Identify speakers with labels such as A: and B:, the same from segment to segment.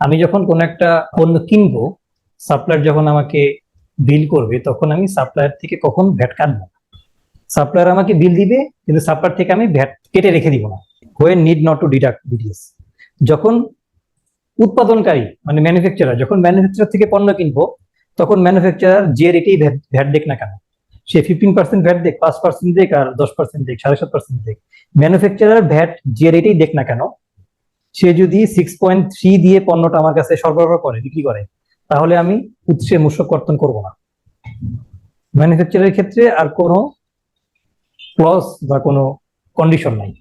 A: আমি যখন কোনো একটা পণ্য কিনবো সাপ্লায়ার যখন আমাকে বিল করবে, তখন আমি সাপ্লায়ার থেকে কখন ভ্যাট কাটবো? না সাপ্লায়ার আমাকে বিল দিবে, কিন্তু সাপ্লায়ার থেকে আমি ভ্যাট কেটে রেখে দিব না। When need not to deduct VDS যখন উৎপাদনকারী মানে ম্যানুফ্যাকচারার যখন ম্যানুফ্যাকচারার থেকে পণ্য কিনবো, তখন ম্যানুফ্যাকচারার যে রেটেই ভ্যাট দেখ না কেন, সে ফিফটিন পার্সেন্ট ভ্যাট দেখ, পাঁচ পার্সেন্ট দেখ, আর দশ পার্সেন্ট দেখ, সাড়ে সাত পার্সেন্ট দেখ। ম্যানুফ্যাকচারার ভ্যাট যে রেটেই দেখ না কেন সে যদি সিক্স পয়েন্ট থ্রি দিয়ে পণ্যটা আমার কাছে সরবরাহ করে, বিক্রি করে, তাহলে আমি উৎসে মূসক কর্তন করব না। ম্যানুফ্যাকচারের ক্ষেত্রে আর কোনো ক্লস বা কোনো কন্ডিশন নাই।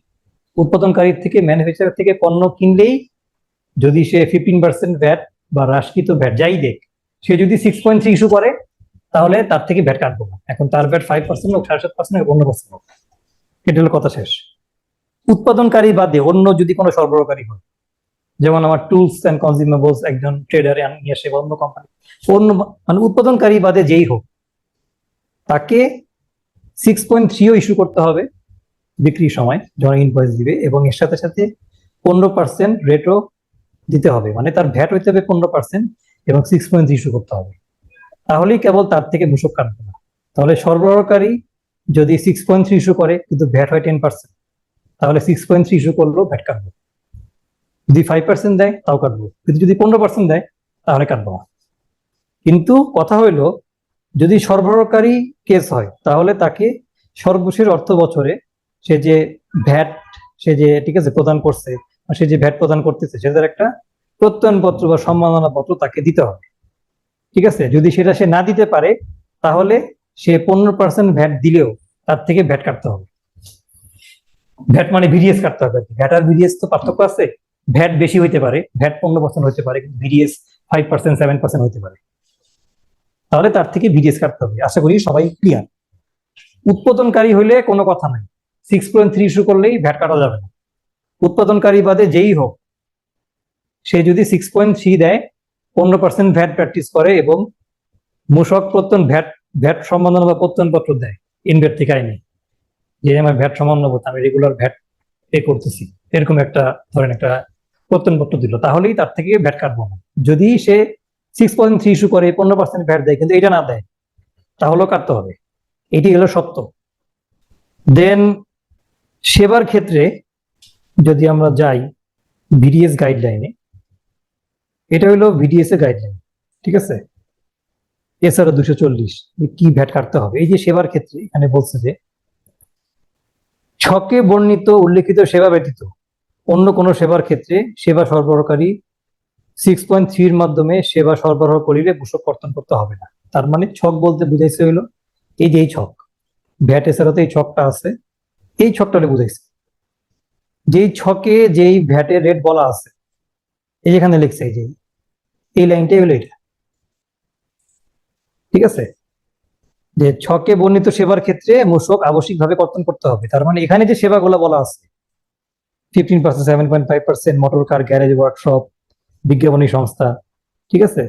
A: উৎপাদনকারীর থেকে, ম্যানুফ্যাকচারার থেকে পণ্য কিনলেই যদি সে ফিফটিন পার্সেন্ট ভ্যাট বা হ্রাসকৃত ভ্যাট যাই দেখ, সে যদি সিক্স পয়েন্ট থ্রি ইস্যু করে, তাহলে তার থেকে ভ্যাট কাটবো না। এখন তার ভ্যাট ফাইভ পার্সেন্ট হোক, সাড়ে সাত পার্সেন্ট হোক, অন্য পার্সেন্ট হোক। এটা হলো কথা শেষ। উৎপাদনকারী বাদে অন্য যদি কোনো সরবরাহকারী হয় যেমন আমার টুলস অ্যান্ড কনজিউমেবলস একজন ট্রেডারে নিয়ে আসে অন্য কোম্পানি অন্য মানে উৎপাদনকারী বাদে যেই হোক, তাকে সিক্স পয়েন্ট থ্রিও ইস্যু করতে হবে বিক্রির সময়, যখন ইনভয়েস দিবে এবং এর সাথে সাথে পনেরো পার্সেন্ট রেটও দিতে হবে। মানে তার ভ্যাট হইতে হবে পনেরো পার্সেন্ট এবং সিক্স পয়েন্ট ইস্যু করতে হবে। তাহলেই কেবল তার থেকে মূসক কাটবে না তাহলে সরবরাহকারী যদি সিক্স পয়েন্ট থ্রি ইস্যু করে, কিন্তু ভ্যাট হয় টেন পার্সেন্ট তাহলে সিক্স পয়েন্ট থ্রি ইস্যু করলেও ভ্যাট কাটবো যদি ফাইভ পার্সেন্ট দেয়, তাও কাটবো। কিন্তু যদি পনেরো পার্সেন্ট দেয়, তাহলে কাটবো না। কিন্তু কথা হইল, যদি সরবরাহকারী কেস হয়, তাহলে তাকে সর্বশেষ অর্থ বছরে সে যে ভ্যাট সে যে, ঠিক আছে, প্রদান করছে বা সে যে ভ্যাট প্রদান করতেছে সেটার একটা প্রত্যয়নপত্র বা সম্মাননা পত্র তাকে দিতে হবে। ঠিক আছে? যদি সেটা সে না দিতে পারে, তাহলে সে পনেরো পার্সেন্ট ভ্যাট দিলেও তার থেকে ভ্যাট কাটতে হবে। ভ্যাট মানে ভিডিএস কাটতে হবে ভ্যাট আর ভিডিএস তো পার্থক্য আছে? ভ্যাট বেশি হইতে পারে, ভ্যাট পনেরো পার্সেন্ট হতে পারে, কিন্তু VDS five percent seven percent হতে পারে। তাহলে তার থেকে ভিডিএস কাটতে হবে। আশা করি সবাই ক্লিয়ার উৎপাদনকারী হইলে কোনো কথা নাই। সিক্স পয়েন্ট থ্রি ইস্যু করলেই ভ্যাট কাটা যাবে না। উৎপাদনকারী বাদে যেই হোক, সে যদি সিক্স পয়েন্ট থ্রি দেয়, পনেরো পার্সেন্ট ভ্যাট প্র্যাকটিস করে এবং মূসক প্রত্যন ভ্যাট ভ্যাট সম্বন্ধনা বা প্রত্যয়নপত্র দেয় ইনভেট থেকে আইনি, যে আমার ভ্যাট সমন্বয় আমি রেগুলার ভ্যাট পে করতেছি। এরকম একটা, ধরেন একটা প্রত্যয়নপত্র দিল, তাহলেই তার থেকে ভ্যাট কাটবো না যদি সে সিক্স পয়েন্ট থ্রি ইস্যু করে, পনেরো পার্সেন্ট ভ্যাট দেয়, কিন্তু এটা না দেয়, তাহলেও কাটতে হবে। এটি হলো সত্য। দেন সেবার ক্ষেত্রে যদি আমরা যাই ভিডিএস গাইডলাইনে এটা হলো ভিডিএস এর গাইডলাইন ঠিক আছে? এছাড়া দুশো চল্লিশ কি ভ্যাট কাটতে হবে। এই যে সেবার ক্ষেত্রে এখানে বলছে যে, ছকে বর্ণিত উল্লেখিত সেবা ব্যতীত অন্য কোনো সেবার ক্ষেত্রে সেবা সরবরাহকারী সিক্স পয়েন্ট থ্রির মাধ্যমে সেবা সরবরাহ করিলে মূসক কর্তন করতে হবে না। তার মানে ছক বলতে বুঝাইছে হইল, এই যে এই ছক, ভ্যাট এছাড়া তো এই ছকটা আছে, এই ছকটা বুঝাইছে। যেই ছকে যেই ভ্যাটের রেট বলা আছে, এই যেখানে লিখছে এই যে, এই লাইনটাই হলো এটা ঠিক আছে? যে ছকে বর্ণিত সেবার ক্ষেত্রে মূসক আবশ্যিকভাবে কর্তন করতে হবে। তার মানে এখানে যে সেবাগুলো বলা আছে fifteen percent seven point five percent motor car garage workshop বিজ্ঞাপনী সংস্থা, ঠিক আছে?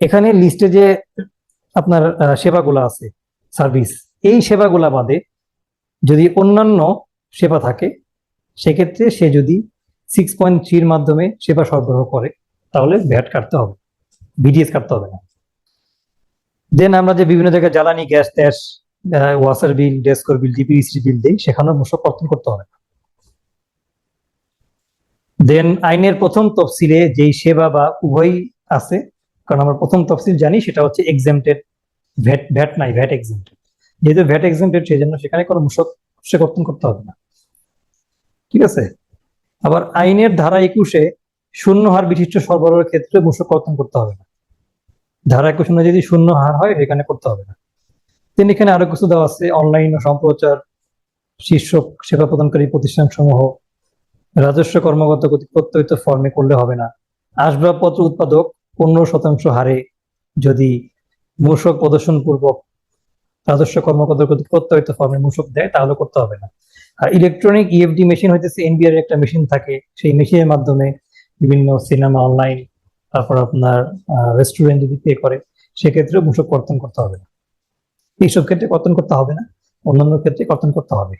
A: এখানে লিস্টে যে আপনার সেবাগুলো আছে সার্ভিস এই সেবাগুলা বাদে যদি অন্যান্য সেবা থাকে, সেক্ষেত্রে সে যদি সিক্স পয়েন্ট থ্রির মাধ্যমে সেবা সরবরাহ করে, তাহলে ভ্যাট কাটতে হবে বিডিএস কাটতে হবে না। দেন আমরা যে বিভিন্ন জায়গায় জ্বালানি, গ্যাস ট্যাস ওয়াসার বিল ডেস্কর বিল ডিপিএসি বিল দিই, সেখানেও মূসক কর্তন করতে হবে দেন আইনের প্রথম তফসিলে যেই সেবা বা উভয় আছে, কারণ আমরা প্রথম তফসিল জানি, সেটা হচ্ছে এক্সামটেড ভ্যাট ভ্যাট নাই ভ্যাট এক্সামটেড যেহেতু ভ্যাট এক্সামটেড সেই জন্য সেখানে কোনো মূসক সে কর্তন করতে হবে না। ঠিক আছে? আবার আইনের ধারা একুশে শূন্য হার বিশিষ্ট সরবরাহের ক্ষেত্রে মূসক কর্তন করতে হবে না। ধারা একুশ যদি শূন্য হার হয়, সেখানে করতে হবে না। তিনি এখানে আরও কিছু দেওয়া আছে অনলাইন ও সম্প্রচার, শীর্ষক সেবা প্রদানকারী প্রতিষ্ঠান সমূহ রাজস্ব কর্মকর্তা কর্তৃক প্রত্যয়িত ফর্মে করলে হবে না। আসবাবপত্র উৎপাদক পনেরো শতাংশ হারে। যদি মূসক প্রদর্শন পূর্বক রাজস্ব কর্মকর্তা কর্তৃক প্রত্যয়িত ফর্মে মূষক দেয়, তাহলে করতে হবে না। আর ইলেকট্রনিক ইএফডি মেশিন হইতেছে এনবিআর একটা মেশিন থাকে। সেই মেশিনের মাধ্যমে বিভিন্ন সিনেমা অনলাইন তারপর আপনার রেস্টুরেন্ট যদি পে করে সেক্ষেত্রে মূসক কর্তন করতে হবে না। এইসব ক্ষেত্রে কর্তন করতে হবে না। অন্যান্য ক্ষেত্রে কর্তন করতে হবে।